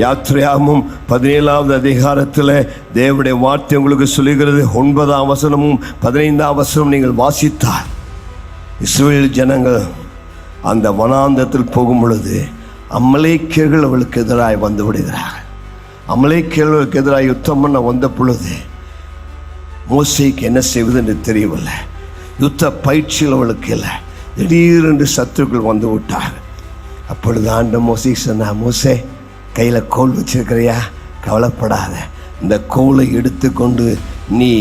யாத்ரியாமும் பதினேழாவது அதிகாரத்தில் தேவனுடைய வார்த்தை உங்களுக்கு சொல்லுகிறது. ஒன்பதாம் வசனமும் பதினைந்தாம் வசனம் நீங்கள் வாசித்தால் இஸ்ரேல் ஜனங்கள் அந்த வனாந்தத்தில் போகும் பொழுது அமலேக்கியர்கள் அவளுக்கு எதிராக வந்து விடுகிறார்கள். அமலேக்கியர்களுக்கு எதிராக யுத்தம் பண்ண வந்த பொழுது மோசைக்கு என்ன செய்வது என்று தெரியவில்லை. யுத்த பயிற்சியில் அவளுக்கு இல்லை. திடீரென்று சத்துருக்கள் வந்து விட்டார் அப்பொழுது ஆண்டு மோசி சொன்னா மோசே கையில் கோல் வச்சிருக்கிறியா? கவலைப்படாத. இந்த கோலை எடுத்துக்கொண்டு நீ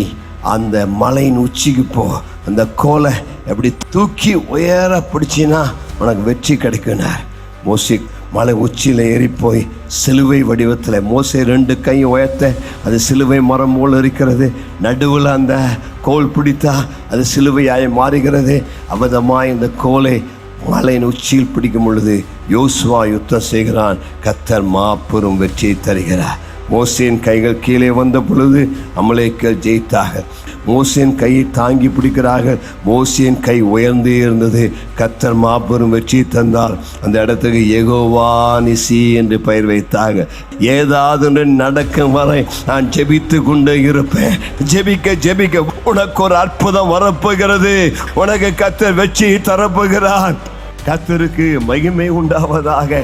அந்த மலையின் உச்சிக்கு போ. அந்த கோலை எப்படி தூக்கி உயர பிடிச்சினா உனக்கு வெற்றி கிடைக்குனார் மோசி மலை உச்சியில் ஏறி போய் சிலுவை வடிவத்தில் மோசை ரெண்டு கையும் உயர்த்த அது சிலுவை மரம் போல் இருக்கிறது. நடுவில் அந்த கோல் பிடித்தா அது சிலுவையாய் மாறுகிறது. அபதமாக இந்த கோலை மலையின் உச்சியில் பிடிக்கும் பொழுது யோசுவா யுத்தம் செய்கிறான். கத்தர் மாபெரும் வெற்றியை தருகிறார். மோசேன் கைகள் கீழே வந்த பொழுது அமலேக்கள் ஜெயித்தார்கள். மோசேன் கையை தாங்கி பிடிக்கிறார்கள். மோசேன் கை உயர்ந்தே இருந்தது. கத்தர் மாபெரும் வெற்றி தந்தார். அந்த இடத்துக்கு எகோவா நிசி என்று பெயர் வைத்தாங்க ஏதாவது நடக்கும் வரை நான் ஜெபித்து கொண்டே இருப்பேன். ஜெபிக்க ஜெபிக்க உனக்கு ஒரு அற்புதம் வரப்போகிறது. உனக்கு கத்தர் வெற்றி தரப்போகிறார். கத்தருக்கு மகிமை உண்டாவதாக.